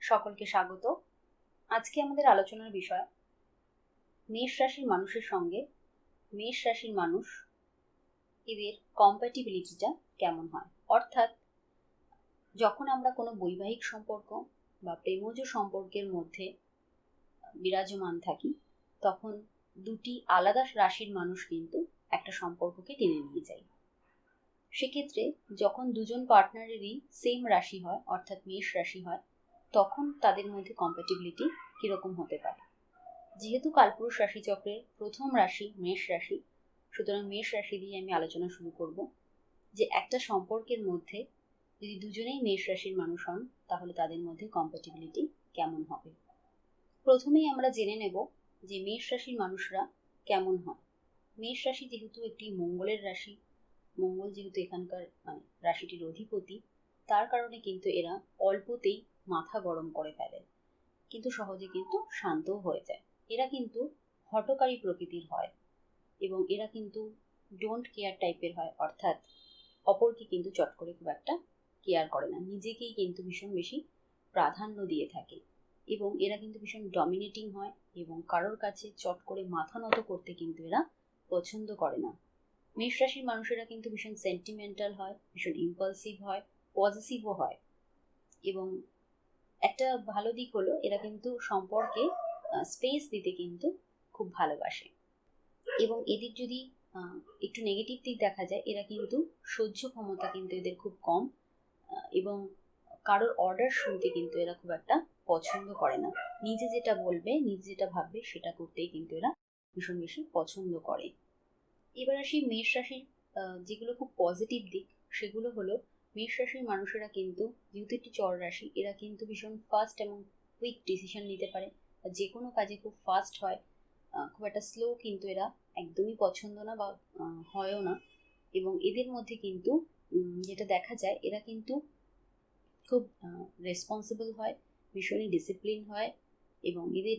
সকলকে স্বাগত। আজকে আমাদের আলোচনার বিষয়, মেষ রাশির মানুষের সঙ্গে মেষ রাশির মানুষ এদের কম্প্যাটিবিলিটিটা কেমন হয়? অর্থাৎ যখন আমরা কোনো বৈবাহিক সম্পর্ক বা প্রেমজ সম্পর্কের মধ্যে বিরাজমান থাকি, তখন দুটি আলাদা রাশির মানুষ কিন্তু একটা সম্পর্ককে টেনে নিয়ে যায়। সেক্ষেত্রে যখন দুজন পার্টনারেরই সেম রাশি হয়, অর্থাৎ মেষ রাশি হয় তখন তাদের মধ্যে কম্প্যাটিবিলিটি কীরকম হতে পারে? যেহেতু কালপুরুষ রাশিচক্রের প্রথম রাশি মেষ রাশি, সুতরাং মেষ রাশি দিয়ে আমি আলোচনা শুরু করব যে একটা সম্পর্কের মধ্যে যদি দুজনেই মেষ রাশির মানুষ হন, তাহলে তাদের মধ্যে কম্প্যাটিবিলিটি কেমন হবে? প্রথমেই আমরা জেনে নেব যে মেষ রাশির মানুষরা কেমন হয়। মেষ রাশি যেহেতু একটি মঙ্গলের রাশি, মঙ্গল যেহেতু এখানকার মানে রাশিটির অধিপতি, তার কারণে কিন্তু এরা অল্পতেই মাথা গরম করে ফেলে। কিন্তু সহজে কিন্তু শান্তও হয়ে যায়। এরা কিন্তু হটকারী প্রকৃতির হয় এবং এরা কিন্তু ডোন্ট কেয়ার টাইপের হয়। অর্থাৎ অপরকে কিন্তু চট করে খুব একটা কেয়ার করে না। নিজেকেই কিন্তু ভীষণ বেশি প্রাধান্য দিয়ে থাকে এবং এরা কিন্তু ভীষণ ডমিনেটিং হয় এবং কারোর কাছে চট করে মাথা নত করতে কিন্তু এরা পছন্দ করে না। মেষ রাশির মানুষেরা কিন্তু ভীষণ সেন্টিমেন্টাল হয়, ভীষণ ইম্পালসিভ হয় পজিটিভও হয় এবং একটা ভালো দিক হলো, এরা কিন্তু সম্পর্কে স্পেস দিতে কিন্তু খুব ভালোবাসে। এবং এদের যদি একটু নেগেটিভ দিক দেখা যায়, এরা কিন্তু সহ্য ক্ষমতা কিন্তু এদের খুব কম এবং কারোর অর্ডার শুনতে কিন্তু এরা খুব একটা পছন্দ করে না। নিজে যেটা বলবে, নিজে যেটা ভাববে, সেটা করতেই কিন্তু এরা ভীষণ বেশি পছন্দ করে। এবার আসি মেষ রাশির যেগুলো খুব পজিটিভ দিক, সেগুলো হলো মেষ রাশির মানুষেরা কিন্তু, যেহেতু একটি চর রাশি, এরা কিন্তু ভীষণ ফাস্ট এবং কুইক ডিসিশন নিতে পারে। যে কোনো কাজে খুব ফাস্ট হয় খুব একটা স্লো কিন্তু এরা একদমই পছন্দ না বা হয়ও না। এবং এদের মধ্যে কিন্তু যেটা দেখা যায়, এরা কিন্তু খুব রেসপন্সিবল হয়, ভীষণই ডিসিপ্লিন হয় এবং এদের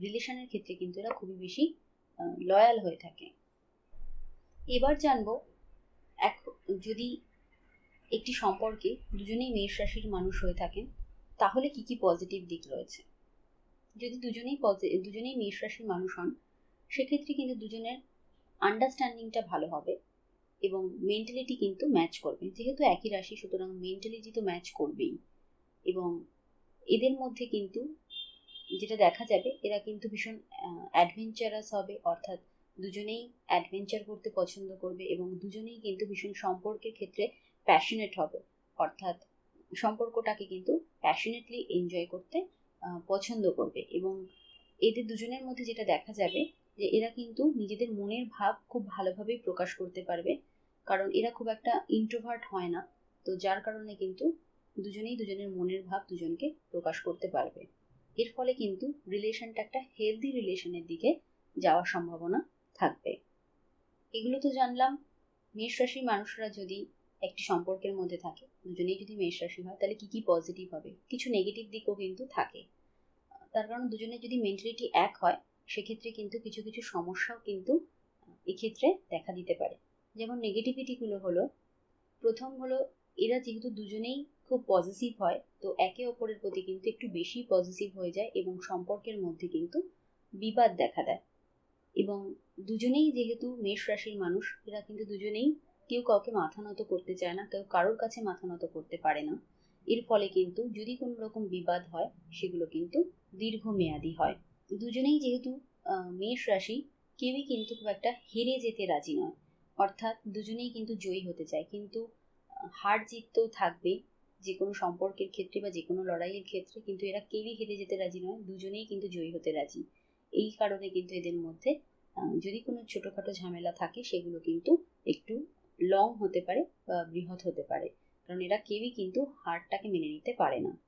রিলেশনের ক্ষেত্রে কিন্তু এরা খুবই বেশি লয়াল হয়ে থাকে। এবার জানব, এক, যদি একটি সম্পর্কে দুজনেই মেষ রাশির মানুষ হয়ে থাকেন, তাহলে কি কি পজিটিভ দিক রয়েছে? যদি দুজনেই দুজনেই মেষ রাশির মানুষ হন, সেক্ষেত্রে কিন্তু দুজনের আন্ডারস্ট্যান্ডিংটা ভালো হবে এবং মেন্টালিটি কিন্তু ম্যাচ করবে। যেহেতু একই রাশি, সুতরাং মেন্টালিটি তো ম্যাচ করবেই এবং এদের মধ্যে কিন্তু যেটা দেখা যাবে, এরা কিন্তু ভীষণ অ্যাডভেঞ্চারাস হবে, অর্থাৎ দুজনেই অ্যাডভেঞ্চার করতে পছন্দ করবে এবং দুজনেই কিন্তু ভীষণ সম্পর্কের ক্ষেত্রে প্যাশনেট হবে। অর্থাৎ সম্পর্কটাকে কিন্তু প্যাশনেটলি এনজয় করতে পছন্দ করবে এবং এদের দুজনের মধ্যে যেটা দেখা যাবে যে এরা কিন্তু নিজেদের মনের ভাব খুব ভালোভাবেই প্রকাশ করতে পারবে। কারণ এরা খুব একটা ইন্ট্রোভার্ট হয় না। তো যার কারণে কিন্তু দুজনেই দুজনের মনের ভাব দুজনকে প্রকাশ করতে পারবে। এর ফলে কিন্তু রিলেশনটা একটা হেলদি রিলেশনের দিকে যাওয়ার সম্ভাবনা থাকবে। এগুলো তো জানলাম। মেষ রাশির মানুষরা যদি একটি সম্পর্কের মধ্যে থাকে। দুজনেই যদি মেষ রাশি হয়, তাহলে কি কি পজিটিভ হবে? কিছু নেগেটিভ দিকও কিন্তু থাকে। তার কারণ দুজনের যদি মেন্টালিটি এক হয়, সেক্ষেত্রে কিন্তু কিছু কিছু সমস্যাও কিন্তু এক্ষেত্রে দেখা দিতে পারে। যেমন নেগেটিভিটিগুলো হলো, প্রথম হলো এরা যেহেতু দুজনেই খুব পজিটিভ হয়, তো একে অপরের প্রতি কিন্তু একটু বেশি পজিটিভ হয়ে যায় এবং সম্পর্কের মধ্যে কিন্তু বিবাদ দেখা দেয়। এবং দুজনেই যেহেতু মেষ রাশির মানুষ, এরা কিন্তু দুজনেই কেউ কাউকে মাথা নত করতে চায় না, কেউ কারোর কাছে মাথা নত করতে পারে না। এর ফলে কিন্তু যদি কোনো রকম বিবাদ হয়, সেগুলো কিন্তু দীর্ঘমেয়াদী হয়। দুজনেই যেহেতু মেষ রাশি, কেউই কিন্তু খুব একটা হেরে যেতে রাজি নয়। অর্থাৎ দুজনেই কিন্তু জয়ী হতে চায়। কিন্তু হার জিত তো থাকবেই। যে কোনো সম্পর্কের ক্ষেত্রে বা যে কোনো লড়াইয়ের ক্ষেত্রে কিন্তু এরা কেউই হেরে যেতে রাজি নয়, দুজনেই কিন্তু জয়ী হতে রাজি। এই কারণে কিন্তু এদের মধ্যে যদি কোনো ছোটোখাটো ঝামেলা থাকে, সেগুলো কিন্তু একটু লং হতে পারে বা বৃহৎ হতে পারে। কারণ এরা কেউই কিন্তু হারটাকে মেনে নিতে পারে না।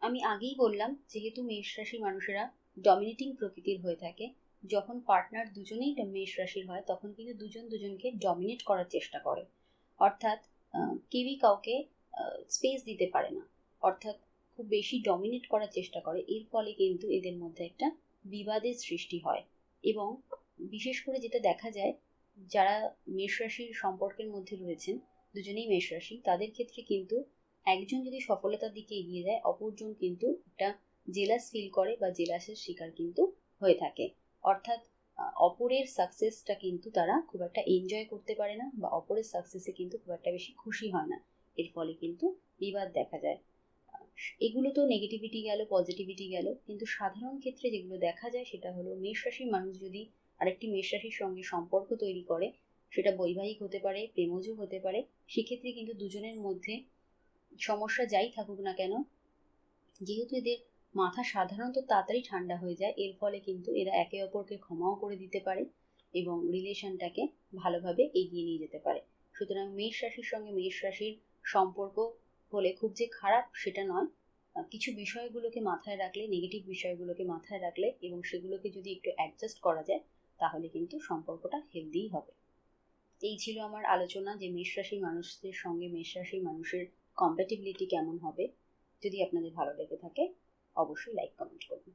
আমি আগেই বললাম, যেহেতু মেষ রাশির মানুষেরা ডমিনেটিং প্রকৃতির হয়ে থাকে, যখন পার্টনার দুজনেই মেষ রাশির হয়, তখন কিন্তু দুজন দুজনকে ডমিনেট করার চেষ্টা করে। অর্থাৎ কেউই কাউকে স্পেস দিতে পারে না। অর্থাৎ খুব বেশি ডমিনেট করার চেষ্টা করে। এর ফলে কিন্তু এদের মধ্যে একটা বিবাদের সৃষ্টি হয়। এবং বিশেষ করে যেটা দেখা যায় যারা মেষ রাশির সম্পর্কের মধ্যে রয়েছেন, দুজনেই মেষ রাশি, তাদের ক্ষেত্রে কিন্তু একজন যদি সফলতার দিকে এগিয়ে যায়, অপরজন কিন্তু একটা জেলাস ফিল করে বা জেলাসের শিকার কিন্তু হয়ে থাকে। অর্থাৎ অপরের সাকসেসটা কিন্তু তারা খুব একটা এনজয় করতে পারে না বা অপরের সাকসেসে কিন্তু খুব একটা বেশি খুশি হয় না। এর ফলে কিন্তু বিবাদ দেখা যায়। এগুলো তো নেগেটিভিটি গেল পজিটিভিটি গেল, কিন্তু সাধারণ ক্ষেত্রে যেগুলো দেখা যায়, সেটা হলো মেষ রাশির মানুষ যদি আরেকটি মেষ রাশির সঙ্গে সম্পর্ক তৈরি করে, সেটা বৈবাহিক হতে পারে প্রেমজ হতে পারে। সেক্ষেত্রে কিন্তু দুজনের মধ্যে সমস্যা যাই থাকুক না কেন, যেহেতু এদের মাথা সাধারণত তাড়াতাড়ি ঠান্ডা হয়ে যায়, এর ফলে কিন্তু এরা একে অপরকে ক্ষমাও করে দিতে পারে এবং রিলেশনটাকে ভালোভাবে এগিয়ে নিয়ে যেতে পারে। সুতরাং মেষ রাশির সঙ্গে মেষ রাশির সম্পর্ক হলে খুব যে খারাপ সেটা নয়। কিছু বিষয়গুলোকে মাথায় রাখলে নেগেটিভ বিষয়গুলোকে মাথায় রাখলে এবং সেগুলোকে যদি একটু অ্যাডজাস্ট করা যায় তাহলে কিন্তু সম্পর্কটা হেলদিই হবে। এই ছিল আমার আলোচনা যে মেষ মানুষদের সঙ্গে মেষ মানুষের কম্প্যাটিবিলিটি কেমন হবে। যদি আপনাদের ভালো লেগে থাকে, অবশ্যই লাইক কমেন্ট করুন।